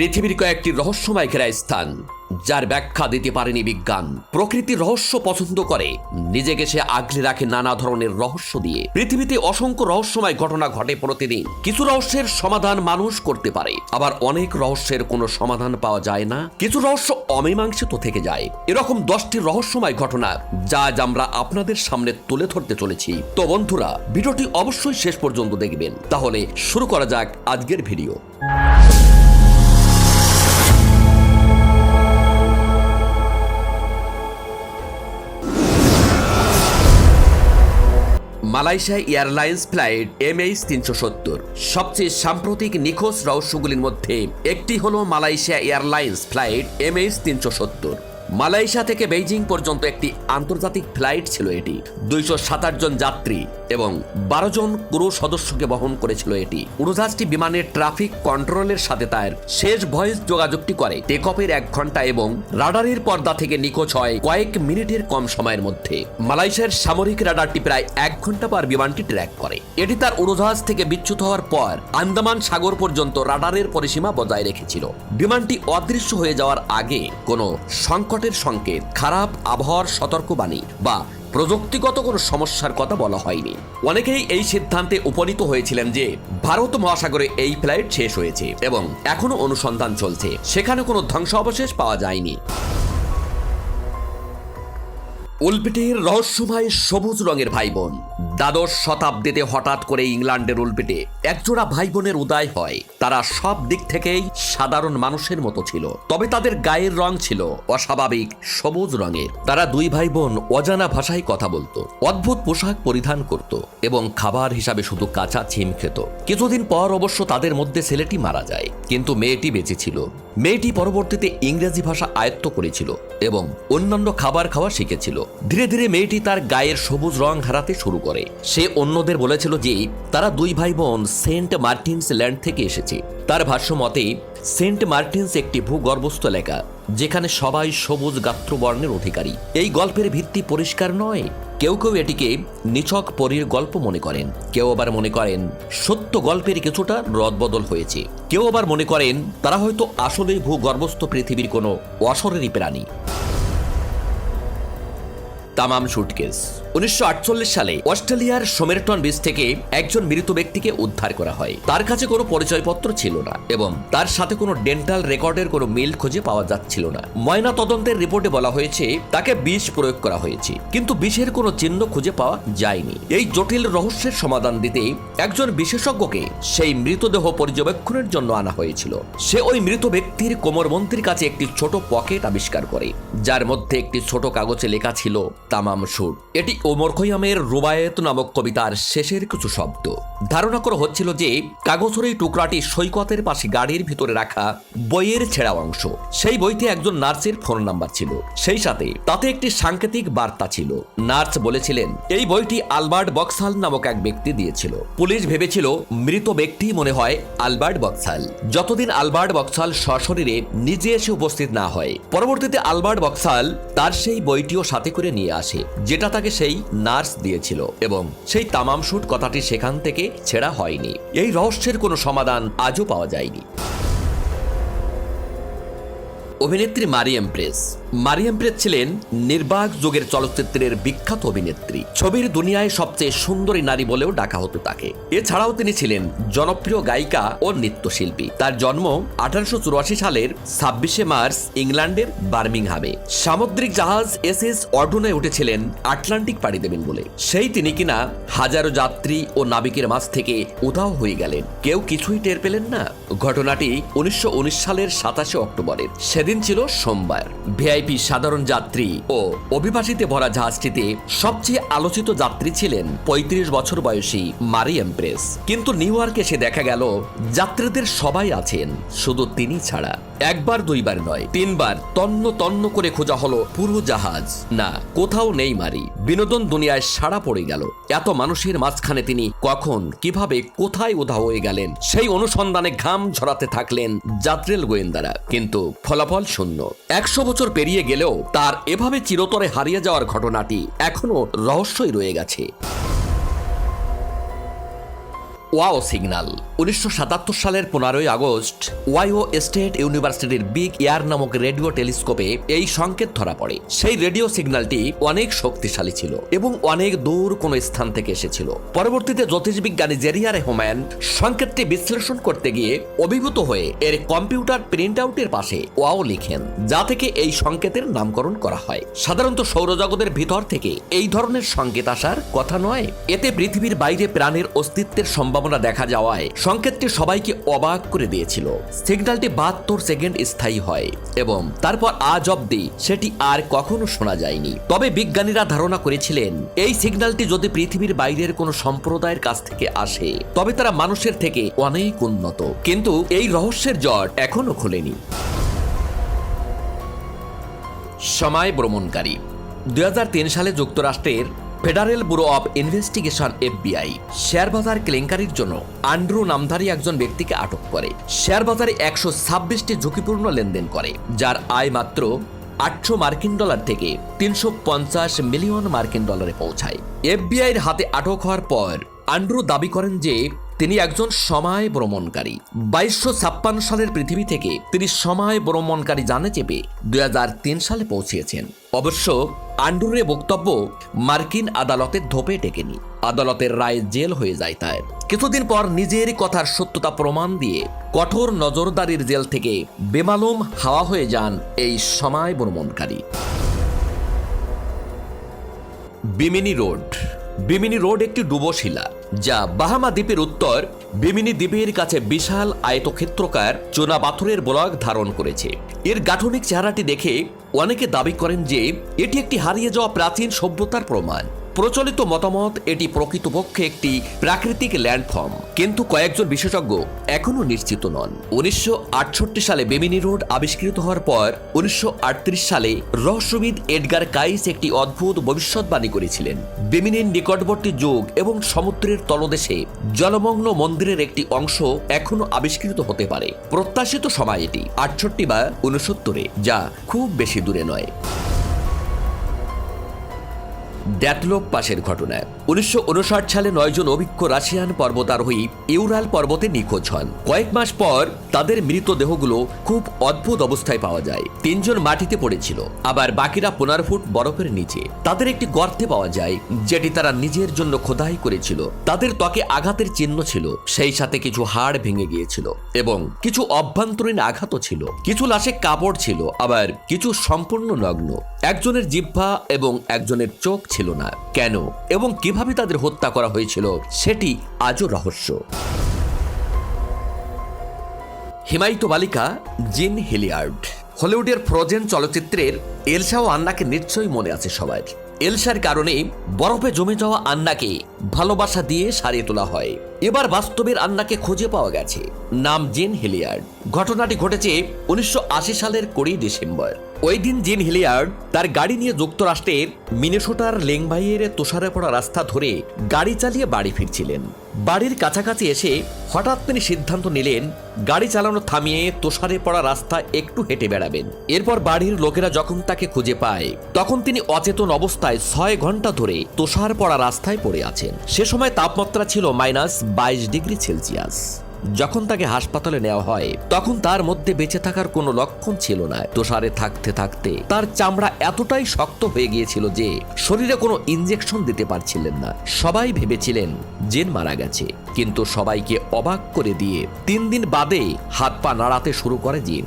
পৃথিবীর কয়েকটি রহস্যময় ঘেরা স্থান, যার ব্যাখ্যা দিতে পারেনি বিজ্ঞান। প্রকৃতির রহস্য পছন্দ করে, নিজেকে সে আগলে রাখে নানা ধরনের রহস্য দিয়ে। পৃথিবীতে অসংখ্য রহস্যময় ঘটনা ঘটে প্রতিদিন। কিছু রহস্যের সমাধান মানুষ করতে পারে, আবার অনেক রহস্যের কোনো সমাধান পাওয়া যায় না। কিছু রহস্য অমীমাংসিত থেকে যায়। এরকম দশটি রহস্যময় ঘটনা, যা আজ আমরা আপনাদের সামনে তুলে ধরতে চলেছি। তো বন্ধুরা, ভিডিওটি অবশ্যই শেষ পর্যন্ত দেখবেন। তাহলে শুরু করা যাক আজকের video. Malaysia Airlines flight M H তিনশো সত্তর। সবচেয়ে সাম্প্রতিক নিখোঁজ রহস্যগুলির মধ্যে একটি হল Malaysia Airlines flight M H তিনশো সত্তর। মালয়েশিয়া থেকে বেইজিং পর্যন্ত একটি আন্তর্জাতিক ফ্লাইট ছিল এটি। দুইশো সাতাশ জন যাত্রী এবং বারো জন ক্রু সদস্যকে বহন করেছিল এটি। উড়োজাহাজটি বিমানের ট্রাফিক কন্ট্রোলের সাথে তার শেষ ভয়েস যোগাযোগটি করে। টেক অফের এক ঘণ্টা এবং রাডারের পর্দা থেকে নিখোঁজ হয় কয়েক মিনিটের কম সময়ের মধ্যে। মালয়েশিয়ার সামরিক রাডারটি প্রায় এক ঘণ্টা পর বিমানটি ট্র্যাক করে। এটি তার উড়োজাহাজ থেকে বিচ্যুত হওয়ার পর আন্দামান সাগর পর্যন্ত রাডারের পরিসীমা বজায় রেখেছিল। বিমানটি অদৃশ্য হয়ে যাওয়ার আগে কোনো সংকটের সংকেত, খারাপ আবহাওয়ার সতর্কবাণী বা প্রযুক্তিগত কোনো সমস্যার কথা বলা হয়নি। অনেকেই এই সিদ্ধান্তে উপনীত হয়েছিলেন যে ভারত মহাসাগরে এই ফ্লাইট শেষ হয়েছে এবং এখনও অনুসন্ধান চলছে। সেখানে কোনো ধ্বংসাবশেষ পাওয়া যায়নি। উলপিটির রহস্যময় সবুজ রঙের ভাই বোন দ্বাদশ শতাব্দীতে হঠাৎ করে ইংল্যান্ডের উলপিটে একজোড়া ভাই বোনের উদয় হয়। তারা সব দিক থেকেই সাধারণ মানুষের মতো ছিল। তবে তাদের গায়ের রং ছিল অস্বাভাবিক সবুজ রঙের। তারা দুই ভাই বোন অজানা ভাষায় কথা বলতো, অদ্ভুত পোশাক পরিধান করত এবং খাবার হিসাবে শুধু কাঁচা ছিম খেত। কিছুদিন পর অবশ্য তাদের মধ্যে ছেলেটি মারা যায়, কিন্তু মেয়েটি বেঁচে ছিল। মেয়েটি পরবর্তীতে ইংরেজি ভাষা আয়ত্ত করেছিল এবং অন্যান্য খাবার খাওয়া শিখেছিল। ধীরে ধীরে মেয়েটি তার গায়ের সবুজ রং হারাতে শুরু করে। সে অন্যদের বলেছিল যে, তারা দুই ভাই বোন সেন্ট মার্টিনস ল্যান্ড থেকে এসেছে। তার ভাষ্য মতে, সেন্ট মার্টিনস একটি ভূগর্ভস্থ এলাকা, যেখানে সবাই সবুজ গাত্রবর্ণের অধিকারী। এই গল্পের ভিত্তি পরিষ্কার নয়। কেউ কেউ এটিকে নিছক পরীর গল্প মনে করেন। কেউ আবার মনে করেন, সত্য গল্পের কিছুটা রদবদল হয়েছে। কেউ আবার মনে করেন, তারা হয়তো আসলেই ভূগর্ভস্থ পৃথিবীর কোনো অসরেরই প্রাণী। তামাম সুটকেস উনিশশো আটচল্লিশ সালে অস্ট্রেলিয়ার সোমেরটন বিচ থেকে একজন মৃত ব্যক্তিকে উদ্ধার করা হয়। তার কাছে কোনো পরিচয়পত্র ছিল না এবং তার সাথে কোনো ডেন্টাল রেকর্ডের কোনো মিল খুঁজে পাওয়া যাচ্ছিল না। ময়না তদন্তের রিপোর্টে বলা হয়েছে, তাকে বিষ প্রয়োগ করা হয়েছে, কিন্তু বিষের কোনো চিহ্ন খুঁজে পাওয়া যায়নি। এই জটিল রহস্যের সমাধান দিতে একজন বিশেষজ্ঞকে সেই মৃতদেহ পর্যবেক্ষণের জন্য আনা হয়েছিল। সে ওই মৃত ব্যক্তির কোমরবন্তির কাছে একটি ছোট পকেট আবিষ্কার করে, যার মধ্যে একটি ছোট কাগজে লেখা ছিল তামাম সুর। এটি ওমর খৈয়ামের রুবায়েত নামক কবিতার শেষের কিছু শব্দ। ধারণা করা হচ্ছিল যে, কাগজের এই টুকরাটি সৈকতের পাশে গাড়ির ভিতরে রাখা বইয়ের ছেঁড়া অংশ। সেই বইতে একজন নার্সের ফোন নাম্বার ছিল। সেই সাথে তাতে একটি সাংকেতিক বার্তা ছিল। নার্স বলেছিলেন, এই বইটি আলবার্ট বক্সাল নামক এক ব্যক্তি দিয়েছিল। পুলিশ ভেবেছিল মৃত ব্যক্তি মনে হয় আলবার্ট বক্সাল। যতদিন আলবার্ট বক্সাল সশরীরে নিজে এসে উপস্থিত না হয়, পরবর্তীতে আলবার্ট বক্সাল তার সেই বইটিও সাথে করে নিয়ে আসে, যেটা তাকে সেই নার্স দিয়েছিল এবং সেই তামাম শুট কথাটি সেখান থেকে ছেড়া হয়নি। এই রহস্যের কোনো সমাধান আজও পাওয়া যায়নি। অভিনেত্রী মারিয়াম প্রেস। মারিয়াম প্রেস ছিলেন নির্বাক যুগের চলচ্চিত্রের বিখ্যাত অভিনেত্রী। ছবির দুনিয়ায় সবচেয়ে সুন্দরী নারী বলেও ডাকা হতো তাকে। এছাড়াও তিনি ছিলেন জনপ্রিয় গায়িকা ও নৃত্যশিল্পী। তার জন্ম আঠারোশো চুরাশি সালের ছাব্বিশে মার্চ ইংল্যান্ডের বার্মিংহামে। সামুদ্রিক জাহাজ এস এস অর্ডুনায় উঠেছিলেন আটলান্টিক পাড়ি দেবেন বলে। সেই তিনি কিনা হাজারো যাত্রী ও নাবিকের মাঝ থেকে উধাও হয়ে গেলেন। কেউ কিছুই টের পেলেন না। ঘটনাটি উনিশশো উনিশ সালের সাতাশে অক্টোবরের। সেদিন ছিল সোমবার। ভিআইপি সাধারণ যাত্রী ও অভিবাসীতে ভরা জাহাজটিতে সবচেয়ে আলোচিত যাত্রী ছিলেন ৩৫ বছর বয়সী মারি এমপ্রেস। কিন্তু নিউ ইয়র্কে এসে দেখা গেল, যাত্রীদের সবাই আছেন, শুধু তিনি ছাড়া। একবার, দুইবার নয়, তিনবার তন্ন তন্ন করে খোঁজা হলো পুরো জাহাজ। না, কোথাও নেই মারি। বিনোদন দুনিয়ায় সাড়া পড়ে গেল। এত মানুষের মাঝখানে তিনি কখন, কীভাবে, কোথায় উধাও হয়ে গেলেন, সেই অনুসন্ধানে ঘাম ঝরাতে থাকলেন যাত্রেল গোয়েন্দারা। কিন্তু ফলাফল শূন্য। একশো বছর পেরিয়ে গেলেও তার এভাবে চিরতরে হারিয়ে যাওয়ার ঘটনাটি এখনও রহস্যই রয়ে গেছে। ওয়াও সিগন্যাল উনিশশো সালের পনেরোই আগস্ট ওয়াইও স্টেট ইউনিভার্সিটির বিগ এয়ার নামক রেডিও টেলিস্কোপে এই সংকেত ধরা পড়ে। সেই রেডিও সিগন্যালটি অনেক শক্তিশালী ছিল এবং অনেক দূর কোনো স্থান থেকে এসেছিল। পরবর্তীতে জ্যোতিষবিজ্ঞানী জেরিয়া রেহমান সংকেতটি বিশ্লেষণ করতে গিয়ে অভিভূত হয়ে এর কম্পিউটার প্রিন্ট আউটের পাশে ওয়াও লিখেন, যা থেকে এই সংকেতের নামকরণ করা হয়। সাধারণত সৌরজগতের ভিতর থেকে এই ধরনের সংকেত আসার কথা নয়। এতে পৃথিবীর বাইরে প্রাণের অস্তিত্বের সম্ভাবনা দেখা যাওয়ায় সংকেতটি সবাইকে অবাক করে দিয়েছিল। সিগন্যালটি বাহাত্তর সেকেন্ড স্থায়ী হয় এবং তারপর আজ অব্দি সেটি আর কখনো শোনা যায়নি। তবে বিজ্ঞানীরা ধারণা করেছিলেন, এই সিগন্যালটি যদি পৃথিবীর বাইরের কোনো সম্প্রদায়ের কাছ থেকে আসে, তবে তারা মানুষের থেকে অনেক উন্নত। কিন্তু এই রহস্যের জট এখনও খোলেনি। সময় ভ্রমণকারী। দুই হাজার তিন সালে যুক্তরাষ্ট্রের federal bureau of investigation, FBI. Share বাজার কেলেঙ্কারির জন্য আন্ড্রু নামধারী একজন ব্যক্তিকে আটক করে। শেয়ার বাজারে একশো ছাব্বিশটি ঝুঁকিপূর্ণ লেনদেন করে, যার আয় মাত্র আটশো মার্কিন ডলার থেকে তিনশো পঞ্চাশ মিলিয়ন মার্কিন ডলারে পৌঁছায়। এফবিআইয়ের হাতে আটক হওয়ার পর আন্ড্রু দাবি করেন যে তিনি একজন সময় ভ্রমণকারী। বাইশশো ছাপ্পান্ন সালের পৃথিবী থেকে তিনি সময় ভ্রমণকারী জানে চেপে দুই সালে পৌঁছিয়েছেন অবশ্য আন্ডুরের বক্তব্য মার্কিন আদালতের ধোপে টেকেনি। আদালতের রায় জেল হয়ে যায় তার। কিছুদিন পর নিজের কথার সত্যতা প্রমাণ দিয়ে কঠোর নজরদারির জেল থেকে বেমালুম হাওয়া হয়ে যান এই সময় ভ্রমণকারী। বিমিনি রোড বিমিনি রোড একটি ডুবশিলা, যা বাহামা দ্বীপের উত্তর, বিমিনি দ্বীপের কাছে বিশাল আয়তক্ষেত্রকার চোনা পাথরের ব্লক ধারণ করেছে। এর গাঠনিক চেহারাটি দেখে অনেকে দাবি করেন যে, এটি একটি হারিয়ে যাওয়া প্রাচীন সভ্যতার প্রমাণ। প্রচলিত মতামত এটি প্রকৃতপক্ষে একটি প্রাকৃতিক ল্যান্ডফর্ম। কিন্তু কয়েকজন বিশেষজ্ঞ এখনও নিশ্চিত নন। উনিশশো আটষট্টি সালে বেমিনি রোড আবিষ্কৃত হওয়ার পর উনিশশো আটত্রিশ সালে রহস্যবিদ এডগার কাইস একটি অদ্ভুত ভবিষ্যৎবাণী করেছিলেন। বেমিনির নিকটবর্তী যুগ এবং সমুদ্রের তলদেশে জলমগ্ন মন্দিরের একটি অংশ এখনও আবিষ্কৃত হতে পারে। প্রত্যাশিত সময় এটি, আটষট্টি বা উনসত্তরে যা খুব বেশি দূরে নয়। ড্যাটলোক পাশের ঘটনা উনিশশো উনষাট সালে নয়জন অভিজ্ঞ রাশিয়ান পর্বতারোহী ইউরাল পর্বতে নিখোঁজ হন। কয়েক মাস পর তাদের মৃতদেহগুলো খুব অদ্ভুত অবস্থায় পাওয়া যায়। তিনজন মাটিতে পড়েছিল। আবার বাকিরা পনেরো ফুট বরফের নিচে। তাদের একটি গর্তে পাওয়া যায়, যেটি তারা নিজের জন্য খোদাই করেছিল। তাদের ত্বকে আঘাতের চিহ্ন ছিল, সেই সাথে কিছু হাড় ভেঙে গিয়েছিল এবং কিছু অভ্যন্তরীণ আঘাতও ছিল। কিছু লাশে কাপড় ছিল, আবার কিছু সম্পূর্ণ নগ্ন। একজনের জিহ্বা এবং একজনের চোখ ছিল না। কেন এবং কীভাবে তাদের হত্যা করা হয়েছিল, সেটি আজও রহস্য। হিমায়িত বালিকা, জিন হিলিয়ার্ড। হলিউডের ফ্রোজেন চলচ্চিত্রের এলসা ও আন্নাকে নিশ্চয়ই মনে আছে সবার। এলসার কারণে বরফে জমে যাওয়া আন্নাকে ভালোবাসা দিয়ে সারিয়ে তোলা হয়। এবার বাস্তবের আন্নাকে খুঁজে পাওয়া গেছে। নাম জেন হিলিয়ার্ড। ঘটনাটি ঘটেছে উনিশশো আশি সালের কুড়ি ডিসেম্বর। ওই দিন জেন হিলিয়ার্ড তার গাড়ি নিয়ে যুক্তরাষ্ট্রের মিনেসোটার লেংবাইয়ের তোষারে পড়া রাস্তা ধরে গাড়ি চালিয়ে বাড়ি ফিরছিলেন। বাড়ির কাছাকাছি এসে হঠাৎ তিনি সিদ্ধান্ত নিলেন, গাড়ি চালানো থামিয়ে তোষারে পড়া রাস্তা একটু হেঁটে বেড়াবেন। এরপর বাড়ির লোকেরা যখন তাকে খুঁজে পায়, তখন তিনি অচেতন অবস্থায় ছয় ঘণ্টা ধরে তোষার পড়া রাস্তায় পড়ে আছেন। সে সময় তাপমাত্রা ছিল মাইনাস বাইশ ডিগ্রি সেলসিয়াস। যখন তাকে হাসপাতালে নেওয়া হয়, তখন তার মধ্যে বেঁচে থাকার কোনো লক্ষণ ছিল না। তোষারে থাকতে থাকতে তার চামড়া এতটাই শক্ত হয়ে গিয়েছিল যে শরীরে কোনো ইনজেকশন দিতে পারছিলেন না। সবাই ভেবেছিলেন, জেন মারা গেছে। কিন্তু সবাইকে অবাক করে দিয়ে তিন দিন বাদে হাত পা নাড়াতে শুরু করে জিন।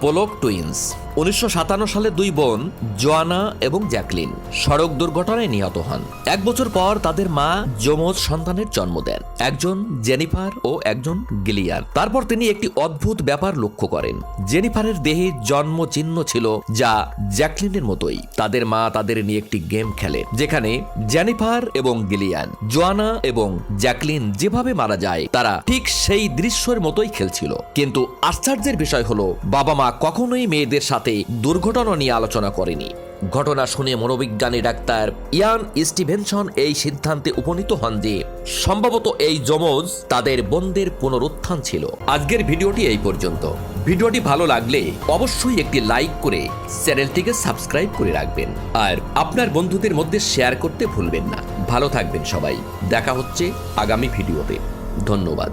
পোলক টুইন্স উনিশশো সাতান্ন সালে দুই বোন, জোয়ানা এবং জ্যাকলিন, সড়ক দুর্ঘটনায় নিহত হন। এক বছর পর তাদের মা যমজ সন্তানের জন্ম দেন। একজন জেনিফার ও একজন গিলিয়ার। তারপর তিনি একটি অদ্ভুত ব্যাপার লক্ষ্য করেন। জেনিফারের দেহে জন্ম চিহ্ন ছিল যা জ্যাকলিনের মতোই। তাদের মা তাদের নিয়ে একটি গেম খেলে, যেখানে জেনিফার এবং গিলিয়ান, জোয়ানা এবং জ্যাকলিন যেভাবে মারা যায়, তারা ঠিক সেই দৃশ্যের মতোই খেলছিল। কিন্তু আশ্চর্যের বিষয় হলো বাবা মা কখনোই মেয়েদের সাথে দুর্ঘটনা নিয়ে আলোচনা করেনি। ঘটনা শুনে মনোবিজ্ঞানী ডাক্তার ইয়ান স্টিভেনসন এই সিদ্ধান্তে উপনীত হন যে, সম্ভবত এই যমজ তাদের বন্ধের পুনরুত্থান ছিল। আজকের ভিডিওটি এই পর্যন্ত। ভিডিওটি ভালো লাগলে অবশ্যই একটি লাইক করে চ্যানেলটিকে সাবস্ক্রাইব করে রাখবেন। আর আপনার বন্ধুদের মধ্যে শেয়ার করতে ভুলবেন না। ভালো থাকবেন সবাই। দেখা হচ্ছে আগামী ভিডিওতে। ধন্যবাদ।